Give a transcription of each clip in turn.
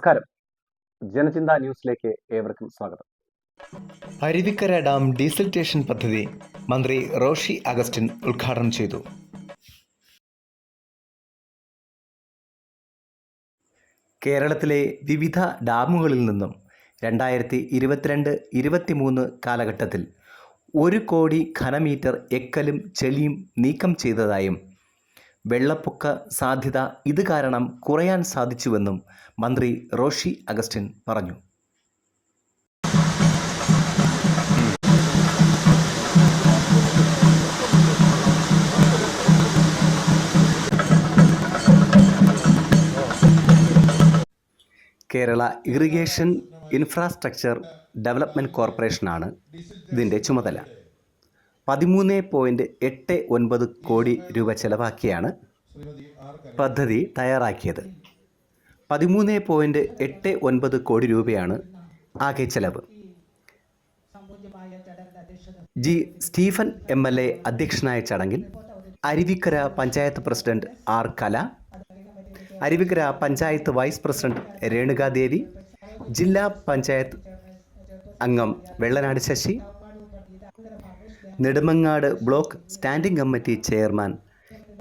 നമസ്കാരം. ജനചിന്ത ന്യൂസിലേക്ക് ഏവർക്കും സ്വാഗതം. അരുവിക്കര ഡാം ഡീസൽറ്റേഷൻ പദ്ധതി മന്ത്രി റോഷി അഗസ്റ്റിൻ ഉദ്ഘാടനം ചെയ്തു. കേരളത്തിലെ വിവിധ ഡാമുകളിൽ നിന്നും രണ്ടായിരത്തി ഇരുപത്തിരണ്ട് ഇരുപത്തിമൂന്ന് കാലഘട്ടത്തിൽ ഒരു കോടി ഘനമീറ്റർ എക്കലും ചെളിയും നീക്കം ചെയ്തതായും വെള്ളപ്പൊക്ക സാധ്യത ഇത് കാരണം കുറയാൻ സാധിച്ചുവെന്നും മന്ത്രി റോഷി അഗസ്റ്റിൻ പറഞ്ഞു. കേരള ഇറിഗേഷൻ ഇൻഫ്രാസ്ട്രക്ചർ ഡെവലപ്മെന്റ് കോർപ്പറേഷനാണ് ഇതിന്റെ ചുമതല. പതിമൂന്ന് പോയിന്റ് എട്ട് ഒൻപത് കോടി രൂപ ചെലവാക്കിയാണ് പദ്ധതി തയ്യാറാക്കിയത്. പതിമൂന്ന് പോയിന്റ് എട്ട് ഒൻപത് കോടി രൂപയാണ് ആകെ ചെലവ്. G Stephen M L A അധ്യക്ഷനായ ചടങ്ങിൽ Aruvikkara panchayat president R Kala Aruvikkara panchayat vice president Renukadevi ജില്ലാ പഞ്ചായത്ത് അംഗം Vellanad Sasi Nedumangad block standing committee chairman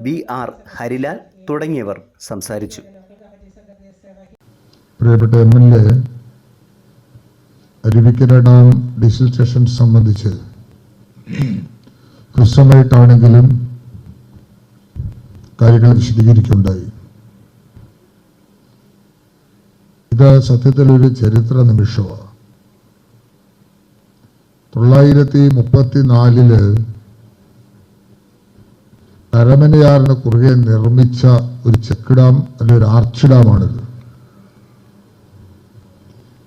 B R Harilal തുടങ്ങിയവർ സംസാരിച്ചു. പ്രിയപ്പെട്ട M L A Aruvikkara dam diesel station സംബന്ധിച്ച് ഹ്രസ്വമായിട്ടാണെങ്കിലും കാര്യങ്ങൾ വിശദീകരിക്കുകയുണ്ടായി. ഇത് സത്യത്തിലൊരു ചരിത്ര നിമിഷമാണ്. തൊള്ളായിരത്തി മുപ്പത്തിനാലിൽ കരമനയാറിന് കുറുകെ നിർമ്മിച്ച ഒരു ചെക്ക് ഡാം അല്ലെ ഒരു ആർച്ച് ഡാമാണിത്.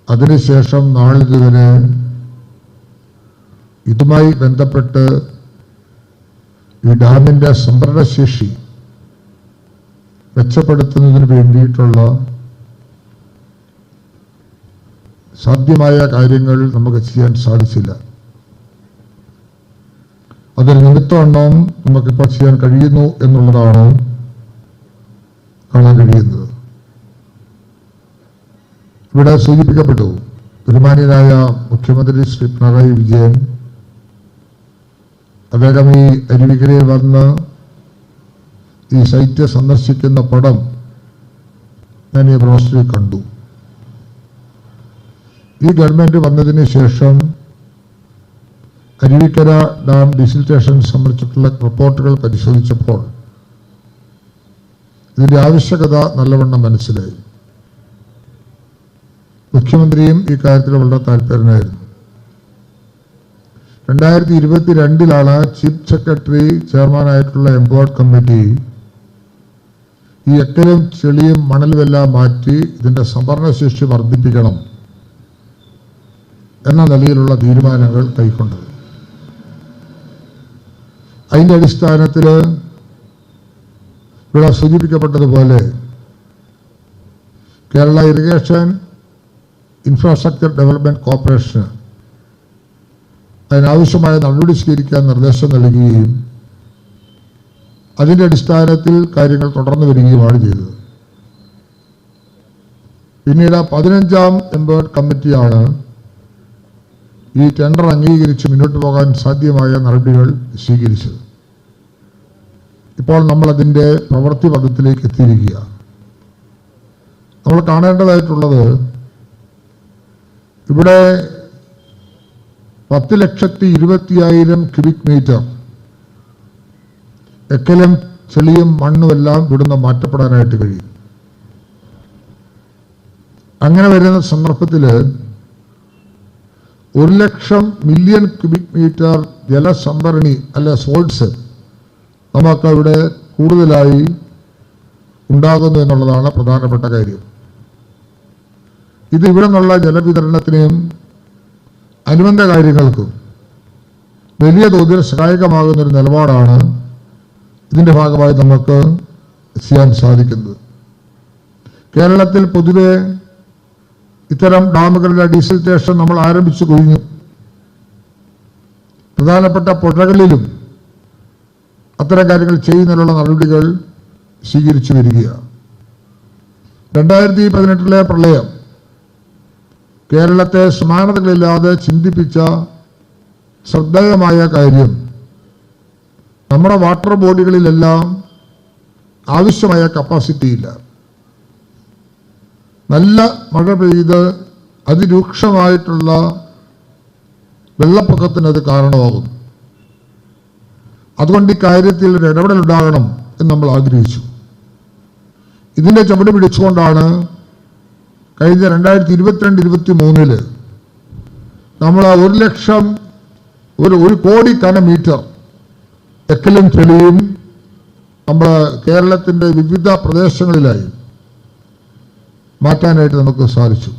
അതിനുശേഷം നാളിതുവരെ ഇതുമായി ബന്ധപ്പെട്ട് ഈ ഡാമിന്റെ സംഭരണശേഷി മെച്ചപ്പെടുത്തുന്നതിന് വേണ്ടിയിട്ടുള്ള സാധ്യമായ കാര്യങ്ങൾ നമുക്ക് ചെയ്യാൻ സാധിച്ചില്ല. അതൊരു നിമിത്തമുണ്ടാവും നമുക്കിപ്പോൾ ചെയ്യാൻ കഴിയുന്നു എന്നുള്ളതാണ് കാണാൻ കഴിയുന്നത്. ഇവിടെ സൂചിപ്പിക്കപ്പെട്ടു ബഹുമാനിയനായ മുഖ്യമന്ത്രി ശ്രീ പിണറായി വിജയൻ അദ്ദേഹം ഈ അരുവിക്കരയിൽ വന്ന് ഈ സൈറ്റ് സന്ദർശിക്കുന്ന പടം ഞാൻ ഈ ബ്രോസ്റ്ററിൽ കണ്ടു. ഈ ഗവൺമെന്റ് വന്നതിന് ശേഷം അരുവിക്കര ഡാം ഡിസിൽറ്റേഷൻ സംബന്ധിച്ചിട്ടുള്ള റിപ്പോർട്ടുകൾ പരിശോധിച്ചപ്പോൾ ഇതിന്റെ ആവശ്യകത നല്ലവണ്ണം മനസ്സിലായി. മുഖ്യമന്ത്രിയും ഈ കാര്യത്തിൽ വളരെ താല്പര്യനായിരുന്നു. രണ്ടായിരത്തി ഇരുപത്തി രണ്ടിലാണ് ചീഫ് സെക്രട്ടറി ചെയർമാനായിട്ടുള്ള എംപോർട്ട് കമ്മിറ്റി ഈ എക്കലും ചെളിയും മണലുമെല്ലാം മാറ്റി ഇതിന്റെ സംഭരണശേഷി വർദ്ധിപ്പിക്കണം എന്ന നിലയിലുള്ള തീരുമാനങ്ങൾ കൈക്കൊണ്ടത്. അതിന്റെ അടിസ്ഥാനത്തിൽ ഇവിടെ സൂചിപ്പിക്കപ്പെട്ടതുപോലെ കേരള ഇറിഗേഷൻ ഇൻഫ്രാസ്ട്രക്ചർ ഡെവലപ്മെന്റ് കോർപ്പറേഷന് അതിനാവശ്യമായ നടപടി സ്വീകരിക്കാൻ നിർദ്ദേശം നൽകുകയും അതിന്റെ അടിസ്ഥാനത്തിൽ കാര്യങ്ങൾ തുടർന്നു വരികയുമാണ് ചെയ്തത്. പിന്നീട് പതിനഞ്ചാം എംപേർഡ് കമ്മിറ്റിയാണ് ഈ ടെൻഡർ അംഗീകരിച്ച് മുന്നോട്ട് പോകാൻ സാധ്യമായ നടപടികൾ സ്വീകരിച്ചത്. ഇപ്പോൾ നമ്മൾ അതിന്റെ പ്രവൃത്തി പദത്തിലേക്ക് എത്തിയിരിക്കുക. നമ്മൾ കാണേണ്ടതായിട്ടുള്ളത് ഇവിടെ പത്ത് ലക്ഷത്തി ഇരുപത്തിയായിരം ക്യൂബിക് മീറ്റർ എക്കലും ചെളിയും മണ്ണുമെല്ലാം ഇവിടുന്ന് മാറ്റപ്പെടാനായിട്ട് കഴിയും. അങ്ങനെ വരുന്ന സന്ദർഭത്തിൽ ഒരു ലക്ഷം മില്യൺ ക്യൂബിക് മീറ്റർ ജലസംഭരണി അല്ല സോൾട്സ് നമുക്ക് അവിടെ കൂടുതലായി ഉണ്ടാകുന്നു എന്നുള്ളതാണ് പ്രധാനപ്പെട്ട കാര്യം. ഇത് ഇവിടെ നിന്നുള്ള ജലവിതരണത്തിനെയും അനുബന്ധ കാര്യങ്ങൾക്കും വലിയ തോതിൽ സഹായകമാകുന്ന ഒരു നിലപാടാണ് ഇതിന്റെ ഭാഗമായി നമുക്ക് ചെയ്യാൻ സാധിക്കുന്നത്. കേരളത്തിൽ പൊതുവെ ഇത്തരം ഡാമുകളുടെ ഡീസൽ സ്റ്റേഷൻ നമ്മൾ ആരംഭിച്ചു കഴിഞ്ഞു. പ്രധാനപ്പെട്ട പുഴകളിലും അത്തരം കാര്യങ്ങൾ ചെയ്യുന്നതിനുള്ള നടപടികൾ സ്വീകരിച്ചു വരികയാണ്. രണ്ടായിരത്തി പതിനെട്ടിലെ പ്രളയം കേരളത്തെ സമാനതകളില്ലാതെ ചിന്തിപ്പിച്ച ശ്രദ്ധേയമായ കാര്യം നമ്മുടെ വാട്ടർ ബോഡികളിലെല്ലാം ആവശ്യമായ കപ്പാസിറ്റി ഇല്ല. നല്ല മഴ പെയ്ത് അതിരൂക്ഷമായിട്ടുള്ള വെള്ളപ്പൊക്കത്തിന് അത് കാരണമാകും അതുകൊണ്ട് ഈ കാര്യത്തിൽ ഒരു ഇടപെടലുണ്ടാകണം എന്ന് നമ്മൾ ആഗ്രഹിച്ചു. ഇതിന്റെ ചുവട് പിടിച്ചുകൊണ്ടാണ് കഴിഞ്ഞ രണ്ടായിരത്തി ഇരുപത്തിരണ്ട് ഇരുപത്തി മൂന്നിൽ നമ്മൾ ഒരു ലക്ഷം ഒരു ഒരു കോടി കന മീറ്റർ എക്കലും ചെളിയും നമ്മൾ കേരളത്തിന്റെ വിവിധ പ്രദേശങ്ങളിലായി മാറ്റാനായിട്ട് നമുക്ക് സാധിച്ചു.